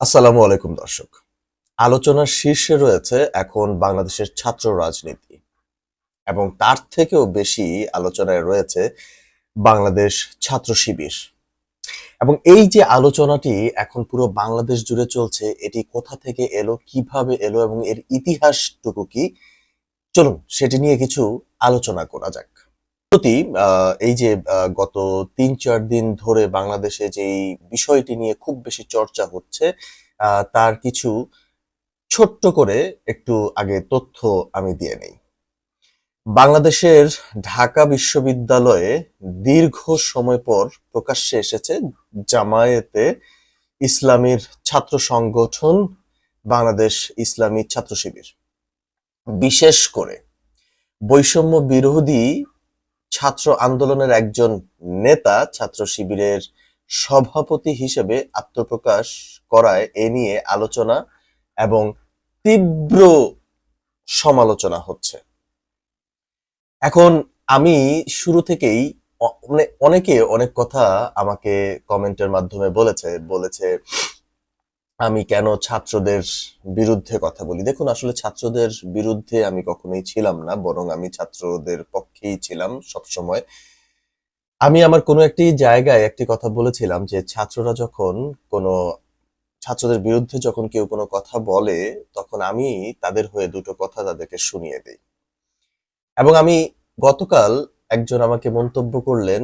আসসালামু আলাইকুম, দর্শক। আলোচনার শীর্ষে রয়েছে এখন বাংলাদেশের ছাত্র রাজনীতি এবং তার থেকেও বেশি আলোচনায় রয়েছে বাংলাদেশ ছাত্র শিবির। এবং এই যে আলোচনাটি এখন পুরো বাংলাদেশ জুড়ে চলছে, এটি কোথা থেকে এলো, কীভাবে এলো এবং এর ইতিহাসটুকু কি? চলুন, সেটি নিয়ে কিছু আলোচনা করা যাক। প্রতি এই যে গত তিন চার দিন ধরে বাংলাদেশে যেই বিষয়টি নিয়ে খুব বেশি চর্চা হচ্ছে তার কিছু ছোট্ট করে একটু আগে তথ্য আমি দিয়ে নেই। বাংলাদেশের ঢাকা বিশ্ববিদ্যালয়ে দীর্ঘ সময় পর প্রকাশ্যে এসেছে জামায়াতে ইসলামীর ছাত্র সংগঠন বাংলাদেশ ইসলামী ছাত্র শিবির। বিশেষ করে বৈষম্য বিরোধী ছাত্র আন্দোলনের একজন নেতা ছাত্র শিবিরের সভাপতি হিসেবে আত্মপ্রকাশ করায় এ নিয়ে আলোচনা এবং তীব্র সমালোচনা হচ্ছে। এখন আমি শুরু থেকেই মানে অনেকে অনেক কথা আমাকে কমেন্টের মাধ্যমে বলেছে বলেছে আমি কেন ছাত্রদের বিরুদ্ধে কথা বলি? দেখুন, আসলে ছাত্রদের বিরুদ্ধে আমি কখনোই ছিলাম না, বরং আমি ছাত্রদের পক্ষেই ছিলাম সবসময়। আমি আমার কোনো একটি জায়গায় একটি কথা বলেছিলাম যে, ছাত্ররা যখন কোনো, ছাত্রদের বিরুদ্ধে যখন কেউ কোনো কথা বলে, তখন আমি তাদের হয়ে দুটো কথা তাদেরকে শুনিয়ে দিই। এবং আমি গতকাল একজন আমাকে মন্তব্য করলেন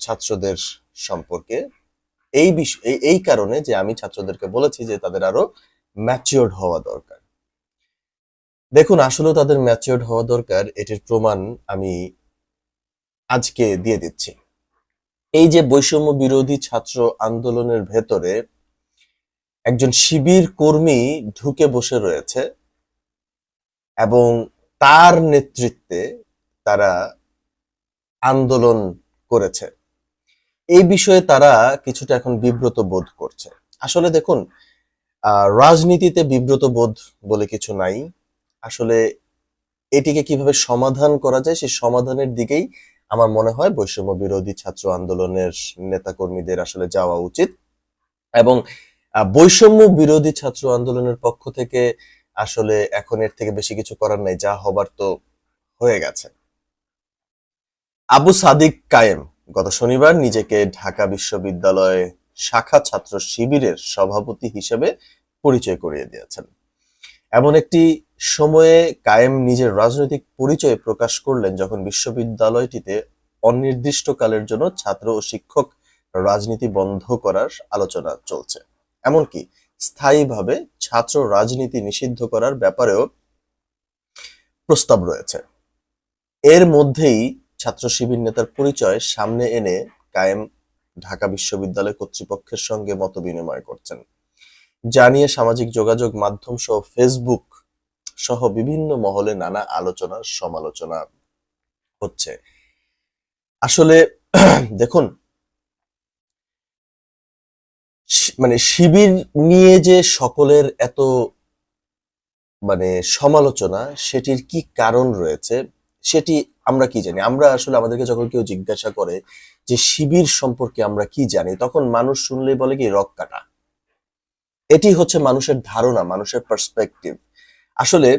ছাত্রদের সম্পর্কে। এই বিষ, এই কারণে যে আমি ছাত্রদেরকে বলেছি যে তাদের আরও ম্যাচিওর্ড হওয়া দরকার। দেখুন আসলেও তাদের ম্যাচিওর্ড হওয়া দরকার, এটির প্রমাণ আমি আজকে দিয়ে দিচ্ছি। এই যে বৈষম্য বিরোধী ছাত্র আন্দোলনের ভেতরে একজন শিবির কর্মী ঢুকে বসে রয়েছে এবং তার নেতৃত্বে তারা আন্দোলন করেছে। এই বিষয়ে তারা কিছুটা এখন বিব্রত বোধ করছে। আসলে দেখুন রাজনীতিতে বিব্রত বোধ বলে কিছু নাই। আসলে এটিকে কীভাবে সমাধান করা যায় সেই সমাধানের দিকেই আমার মনে হয় বৈষম্য বিরোধী ছাত্র আন্দোলনের নেতাকর্মীদের আসলে যাওয়া উচিত। এবং বৈষম্য বিরোধী ছাত্র আন্দোলনের পক্ষ থেকে আসলে এখন এর থেকে বেশি কিছু করার নাই, যা হবার তো হয়ে গেছে। আবু সাদিক কায়েম গত শনিবার নিজেকে ঢাকা বিশ্ববিদ্যালয় শাখা ছাত্র শিবিরের সভাপতি হিসেবে পরিচয় করিয়ে দিয়েছেন। এমন একটি সময়ে কায়েম নিজের রাজনৈতিক পরিচয় প্রকাশ করলেন যখন বিশ্ববিদ্যালয়টিতে অনির্দিষ্টকালের জন্য ছাত্র ও শিক্ষক রাজনীতি বন্ধ করার আলোচনা চলছে। এমনকি স্থায়ীভাবে ছাত্র রাজনীতি নিষিদ্ধ করার ব্যাপারেও প্রস্তাব রয়েছে। এর মধ্যেই ছাত্র শিবির নেতার পরিচয় সামনে এনে কায়েম ঢাকা বিশ্ববিদ্যালয় কর্তৃপক্ষের সঙ্গে মত বিনিময় করছেন। জানিয়ে সামাজিক যোগাযোগ মাধ্যম সহ ফেসবুক সহ বিভিন্ন মহলে নানা আলোচনা, সমালোচনা হচ্ছে। আসলে দেখুন মানে শিবির নিয়ে যে সকলের এত মানে সমালোচনা, সেটির কি কারণ রয়েছে সেটি আমরা কি জানি? আমরা আসলে আমাদেরকে যখন কেউ জিজ্ঞাসা করে যে শিবির সম্পর্কে আমরা কি জানি, তখন মানুষ শুনলে বলে কি, রক কাটা। এটি হচ্ছে মানুষের ধারণা, মানুষের পার্সপেক্টিভ আসলে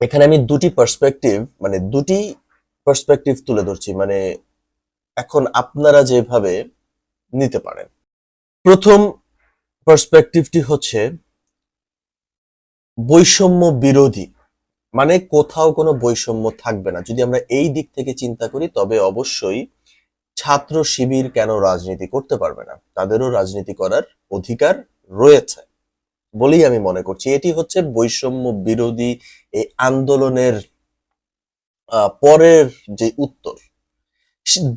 এখানে আমি দুটি পার্সপেক্টিভ মানে দুটি পার্সপেক্টিভ তুলে ধরছি মানে এখন আপনারা যেভাবে নিতে পারেন। প্রথম পার্সপেক্টিভটি হচ্ছে বৈষম্য বিরোধী। মানে কোথাও কোনো বৈষম্য থাকবে না। যদি আমরা এই দিক থেকে চিন্তা করি, তবে অবশ্যই ছাত্র শিবির কেন রাজনীতি করতে পারবে না? তাদেরও রাজনীতি করার অধিকার রয়েছে। বলেই আমি মনে করছি, এটি হচ্ছে বৈষম্য বিরোধী এই আন্দোলনের পরের যে উত্তর।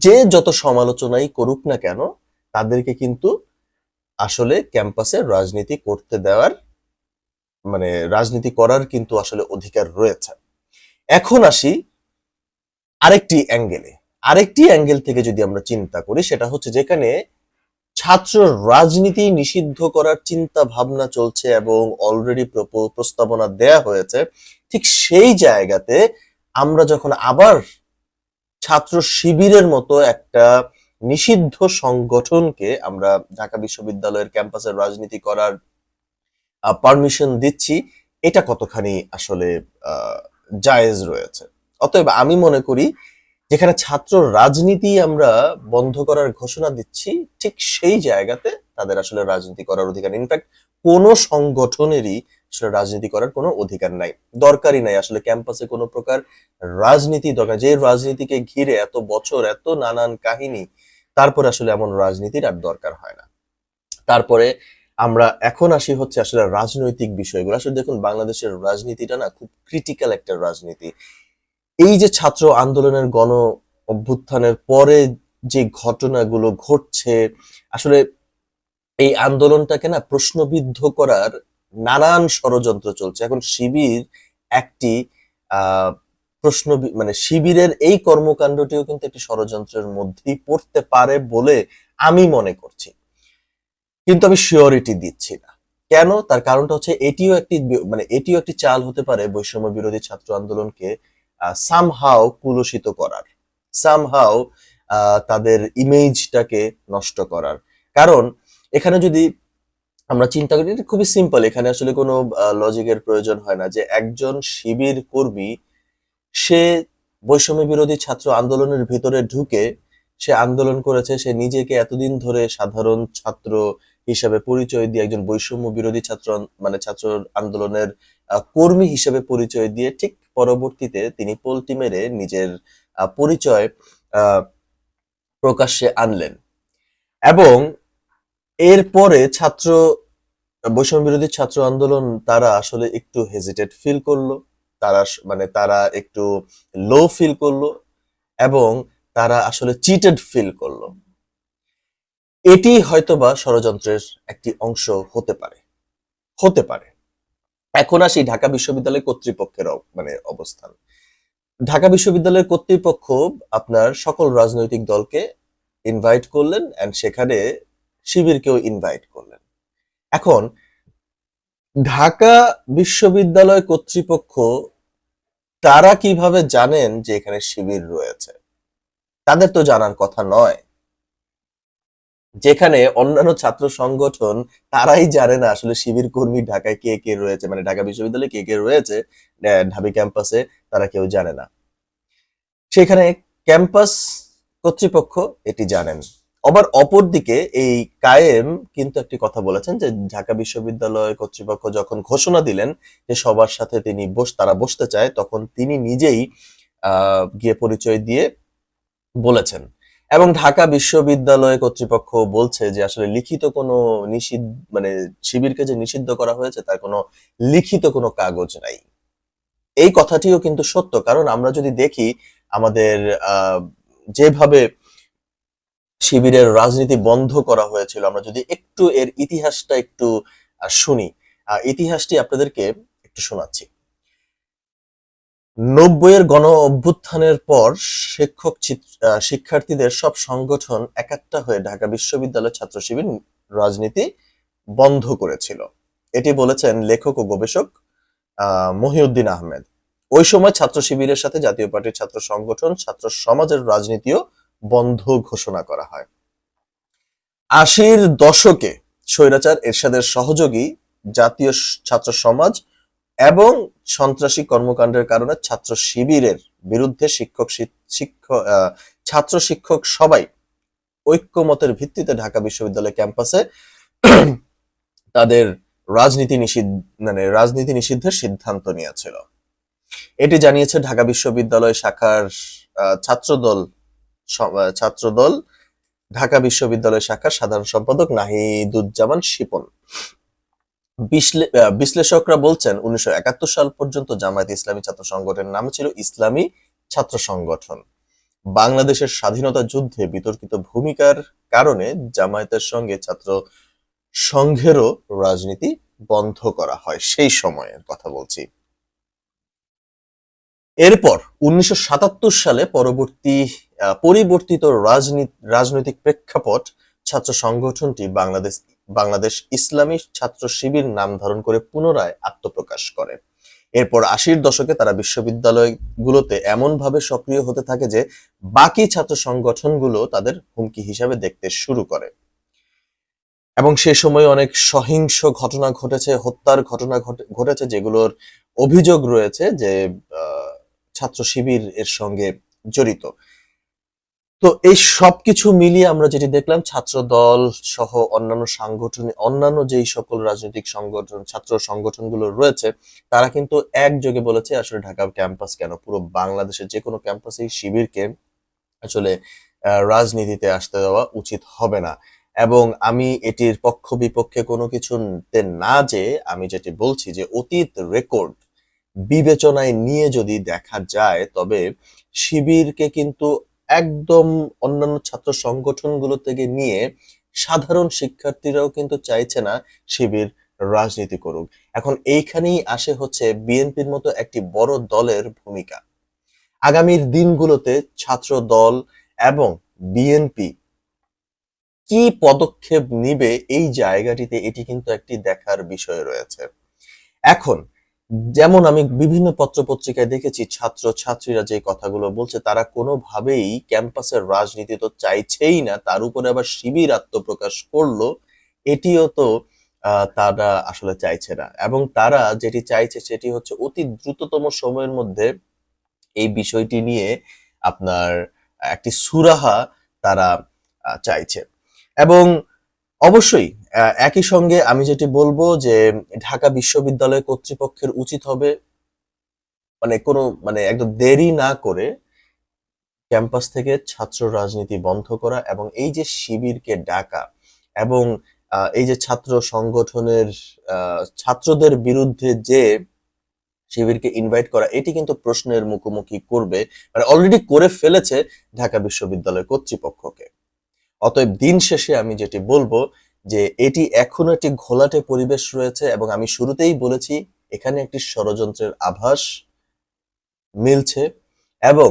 যে যত সমালোচনাই করুক না কেন, তাদেরকে কিন্তু আসলে ক্যাম্পাসে রাজনীতি করতে দেওয়ার মানে রাজনীতি করার কিন্তু আসলে অধিকার রয়েছে। এখন আসি আরেকটি অ্যাঙ্গেলে আরেকটি অ্যাঙ্গেল থেকে যদি আমরা চিন্তা করি, সেটা হচ্ছে যেখানে ছাত্র রাজনীতি নিষিদ্ধ করার চিন্তা ভাবনা চলছে এবং অলরেডি প্রস্তাবনা দেয়া হয়েছে, ঠিক সেই জায়গাতে আমরা যখন আবার ছাত্র শিবিরের মতো একটা নিষিদ্ধ সংগঠনকে আমরা ঢাকা বিশ্ববিদ্যালয়ের ক্যাম্পাসের রাজনীতি করার পারমিশন দিচ্ছি, এটা কতখানি আসলে জায়েজ রয়েছে। অতএব আমি মনে করি, যেখানে ছাত্র রাজনীতি আমরা বন্ধ করার ঘোষণা দিচ্ছি, ঠিক সেই জায়গাতে তাদের আসলে রাজনীতি করার অধিকার। ইনফ্যাক্ট কোনো সংগঠনেরই আসলে রাজনীতি করার কোনো অধিকার নাই। দরকারই নাই আসলে ক্যাম্পাসে কোনো প্রকার রাজনীতি দরকার যে রাজনীতিকে ঘিরে এত বছর, এত নানান কাহিনী, তারপরে আসলে এমন রাজনীতির আর দরকার হয় না। তারপরে আমরা এখন আসি হচ্ছে আসলে রাজনৈতিক বিষয়গুলো। আসলে দেখুন, বাংলাদেশের রাজনীতিটা না খুব ক্রিটিক্যাল একটা রাজনীতি। এই যে ছাত্র আন্দোলনের গণ অভ্যুত্থানের পরে যে ঘটনাগুলো ঘটছে, আসলে এই আন্দোলনটাকে না প্রশ্নবিদ্ধ করার নানান ষড়যন্ত্র চলছে। এখন শিবির একটি প্রশ্ন মানে শিবিরের এই কর্মকাণ্ডটিও কিন্তু একটি ষড়যন্ত্রের মধ্যেই পড়তে পারে বলে আমি মনে করছি। কিন্তু আমি শিওরিটি দিচ্ছি না। কেন? তার কারণটা হচ্ছে এটিও একটি মানে এটিও একটি চাল হতে পারে বৈষম্য বিরোধী ছাত্র আন্দোলনকে সামহাও কুলুষিত করার সামহাও তাদের ইমেজটাকে নষ্ট করার। কারণ, এখানে যদি আমরা চিন্তা করি, এটা খুবই সিম্পল এখানে আসলে কোনো লজিকের প্রয়োজন হয় না যে একজন শিবির কর্মী, সে বৈষম্য বিরোধী ছাত্র আন্দোলনের ভিতরে ঢুকে, সে আন্দোলন করেছে, সে নিজেকে এতদিন ধরে সাধারণ ছাত্র হিসাবে পরিচয় দিয়ে একজন বৈষম্য বিরোধী ছাত্র মানে ছাত্র আন্দোলনের কর্মী হিসেবে পরিচয় দিয়ে ঠিক পরবর্তীতে তিনি পোল্টি মেরে নিজের পরিচয় প্রকাশ্যে আনলেন। এবং এরপরে ছাত্র, বৈষম্য বিরোধী ছাত্র আন্দোলন তারা আসলে একটু হেজিটেট ফিল করল। তারা মানে তারা একটু লো ফিল করল এবং তারা আসলে চিটেড ফিল করল। এটি হয়তোবা ষড়যন্ত্রের একটি অংশ হতে পারে। হতে পারে। এখন আসি ঢাকা বিশ্ববিদ্যালয় কর্তৃপক্ষের মানে অবস্থান। ঢাকা বিশ্ববিদ্যালয়ের কর্তৃপক্ষ আপনার সকল রাজনৈতিক দলকে ইনভাইট করলেন এন্ড সেখানে শিবিরকেও ইনভাইট করলেন। এখন, ঢাকা বিশ্ববিদ্যালয় কর্তৃপক্ষ তারা কীভাবে জানেন যে এখানে শিবির রয়েছে? তাদের তো জানার কথা নয়। যেখানে অন্যান্য ছাত্র সংগঠন তারাই জানে না আসলে শিবির কর্মী ঢাকায় কে কে রয়েছে মানে ঢাকা বিশ্ববিদ্যালয়ে কে কে রয়েছে ঢাবি ক্যাম্পাসে তারা কেউ জানে না। সেখানে ক্যাম্পাস কর্তৃপক্ষ এটি জানেন। আবার অপরদিকে এই কায়েম কিন্তু একটি কথা বলেছেন যে ঢাকা বিশ্ববিদ্যালয় কর্তৃপক্ষ যখন ঘোষণা দিলেন যে সবার সাথে তিনি বস, তারা বসতে চায়, তখন তিনি নিজেই গিয়ে পরিচয় দিয়ে বলেছেন। এবং ঢাকা বিশ্ববিদ্যালয় কর্তৃপক্ষ বলছে যে আসলে লিখিত কোনো নিষিদ্ধ মানে শিবিরকে যে নিষিদ্ধ করা হয়েছে তার কোনো লিখিত কোনো কাগজ নাই। এই কথাটিও কিন্তু সত্য, কারণ আমরা যদি দেখি আমাদের যেভাবে শিবিরের রাজনীতি বন্ধ করা হয়েছিল, আমরা যদি একটু এর ইতিহাসটা একটু শুনি। ইতিহাসটি আপনাদেরকে একটু শোনাচ্ছি। নব্বইয়ের গণ অভ্যুত্থানের পর শিক্ষক শিক্ষার্থীদের সব সংগঠন একাত্তা হয়ে ঢাকা বিশ্ববিদ্যালয় ছাত্র শিবির রাজনীতি বন্ধ করেছিল। এটি বলেছেন লেখক ও গবেষক মহিউদ্দিন আহমেদ। ওই সময় ছাত্র শিবিরের সাথে জাতীয় পার্টির ছাত্র সংগঠন, ছাত্র সমাজের রাজনীতিও বন্ধ ঘোষণা করা হয়। আশির দশকে স্বৈরাচার, এরশাদের সহযোগী জাতীয় ছাত্র সমাজ এবং সন্ত্রাসী কর্মকাণ্ডের কারণে ছাত্র শিবিরের বিরুদ্ধে শিক্ষক শিক্ষক ছাত্র শিক্ষক সবাই ঐক্যমতের ভিত্তিতে ঢাকা বিশ্ববিদ্যালয় ক্যাম্পাসে তাদের রাজনীতি নিষিদ্ধ মানে রাজনীতি নিষিদ্ধের সিদ্ধান্ত নিয়েছিল। এটি জানিয়েছে ঢাকা বিশ্ববিদ্যালয় শাখার ছাত্রদল ছাত্রদল, ঢাকা বিশ্ববিদ্যালয় শাখার সাধারণ সম্পাদক নাহিদুজ্জামান শিপন। বিশ্লেষকরা বলছেন উনিশশো একাত্তর সাল পর্যন্ত জামায়াত ইসলামী ছাত্র সংগঠনের নাম ছিল ইসলামী ছাত্র সংগঠন। বাংলাদেশের স্বাধীনতা যুদ্ধে বিতর্কিত ভূমিকার কারণে জামায়াতের সঙ্গে ছাত্র সংঘেরও রাজনীতি বন্ধ করা হয়। সেই সময়ের কথা বলছি। এরপর উনিশশো সাতাত্তর সালে পরবর্তী পরিবর্তিত রাজনীতি, রাজনৈতিক প্রেক্ষাপট ছাত্র সংগঠনটি বাংলাদেশ বাংলাদেশ ইসলামী ছাত্র শিবির নাম ধারণ করে পুনরায় আত্মপ্রকাশ করে। এরপর আশির দশকে তারা বিশ্ববিদ্যালয়গুলোতে এমন ভাবে সক্রিয় হতে থাকে যে, বাকি ছাত্র সংগঠনগুলো তাদের হুমকি হিসাবে দেখতে শুরু করে। এবং সে সময় অনেক সহিংস ঘটনা ঘটেছে, হত্যার ঘটনা ঘটে- ঘটেছে যেগুলোর অভিযোগ রয়েছে যে ছাত্র শিবির এর সঙ্গে জড়িত। তো এই সব কিছু মিলিয়ে আমরা যেটি দেখলাম ছাত্র দল সহ অন্যান্য সাংগঠন, অন্যান্য যেই সকল রাজনৈতিক সংগঠন, ছাত্র সংগঠনগুলো রয়েছে, তারা কিন্তু একযোগে বলেছে, আসলে ঢাকা ক্যাম্পাস কেন? পুরো বাংলাদেশের যে কোনো ক্যাম্পাসেই শিবিরকে আসলে রাজনীতিতে আসতে দেওয়া উচিত হবে না। এবং আমি এটির পক্ষ বিপক্ষে কোনো কিছুতে না যে আমি যেটি বলছি যে, অতীত রেকর্ড বিবেচনায় নিয়ে যদি দেখা যায়, তবে শিবিরকে কিন্তু একদম অন্যান্য ছাত্র সংগঠনগুলো থেকে নিয়ে সাধারণ শিক্ষার্থীরাও কিন্তু চাইছে না শিবির রাজনীতি করুক। এখন এইখানেই আসে হচ্ছে বিএনপির মতো একটি বড় দলের ভূমিকা। আগামীর দিনগুলোতে ছাত্র দল এবং বিএনপি কি পদক্ষেপ নিবে এই জায়গাটিতে এটি কিন্তু একটি দেখার বিষয় রয়েছে। এখন যেমন আমি বিভিন্ন পত্রপত্রিকায় দেখেছি ছাত্র ছাত্রীরা যে কথাগুলো বলছে, তারা কোনোভাবেই ক্যাম্পাসের রাজনীতি তো চাইছেই না, তার উপরে আবার শিবির আত্মপ্রকাশ করল, এটিও তো তারা আসলে চাইছে না। এবং তারা যেটি চাইছে সেটি হচ্ছে অতি দ্রুততম সময়ের মধ্যে এই বিষয়টি নিয়ে আপনার একটি সুরাহা তারা চাইছে। এবং অবশ্যই একই সঙ্গে আমি যেটি বলব যে ঢাকা বিশ্ববিদ্যালয় কর্তৃপক্ষের উচিত হবে মানে কোনো মানে একদম দেরি না করে ক্যাম্পাস থেকে ছাত্র রাজনীতি বন্ধ করা এবং এই যে শিবিরকে ডাকা এবং এই যে ছাত্র সংগঠনের ছাত্রদের বিরুদ্ধে যে শিবিরকে ইনভাইট করা, এটি কিন্তু প্রশ্নের মুখোমুখি করবে মানে অলরেডি করে ফেলেছে ঢাকা বিশ্ববিদ্যালয় কর্তৃপক্ষকে। অতএব দিন শেষে আমি যেটি বলব যে এটি এখনও একটি ঘোলাটে পরিবেশ রয়েছে এবং আমি শুরুতেই বলেছি, এখানে একটি ষড়যন্ত্রের আভাস মিলছে এবং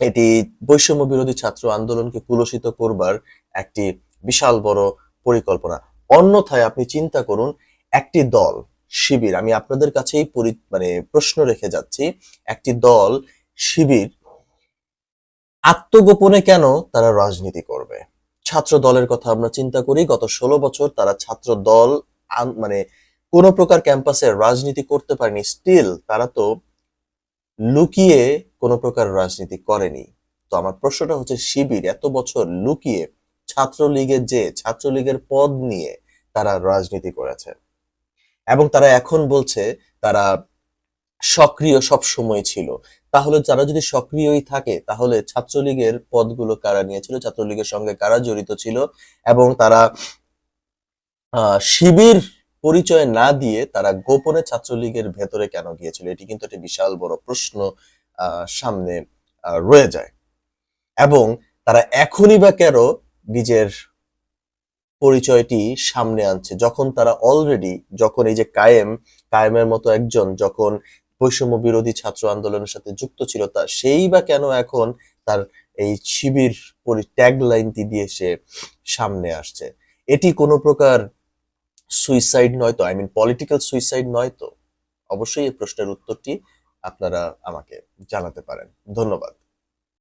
এটি বৈষম্য বিরোধী ছাত্র আন্দোলনকে কুলসিত করবার একটি বিশাল বড় পরিকল্পনা। অন্যথায় আপনি চিন্তা করুন, একটি দল, শিবির, আমি আপনাদের কাছেই মানে প্রশ্ন রেখে যাচ্ছি, একটি দল, শিবির আত্মগোপনে কেন তারা রাজনীতি করবে? ছাত্র দলের কথা আমরা চিন্তা করি, গত ষোলো বছর তারা ছাত্র দল মানে কোন প্রকার ক্যাম্পাসে রাজনীতি করতে পারেনি স্টিল তারা তো লুকিয়ে কোন প্রকার রাজনীতি করেনি। তো আমার প্রশ্নটা হচ্ছে, শিবির এত বছর লুকিয়ে ছাত্রলীগের যে, ছাত্রলীগের পদ নিয়ে তারা রাজনীতি করেছে। এবং তারা এখন বলছে, তারা সক্রিয় সব সময় ছিল। তাহলে তারা যদি সক্রিয়ই থাকে, তাহলে ছাত্রলীগের পদগুলো কারা নিয়েছিল? ছাত্রলীগের সঙ্গে কারা জড়িত ছিল? এবং তারা শিবির পরিচয় না দিয়ে তারা গোপনে ছাত্রলীগের ভেতরে কেন গিয়েছিল? এটি কিন্তু একটি বিশাল বড় প্রশ্ন সামনে রয়ে যায়। এবং তারা এখনই বা কেন নিজের পরিচয়টি সামনে আনছে? যখন তারা অলরেডি যখন এই যে কায়েম, কায়েমের মতো একজন, যখন বৈষম্য বিরোধী ছাত্র আন্দোলনের সাথে যুক্ত ছিল তা সেই বা কেন এখন তার এই শিবির ট্যাগ লাইনটি দিয়ে সে সামনে আসছে? এটি কোনো প্রকার সুইসাইড নয় তো? আই মিন পলিটিক্যাল সুইসাইড নয় তো? অবশ্যই এই প্রশ্নের উত্তরটি আপনারা আমাকে জানাতে পারেন। ধন্যবাদ।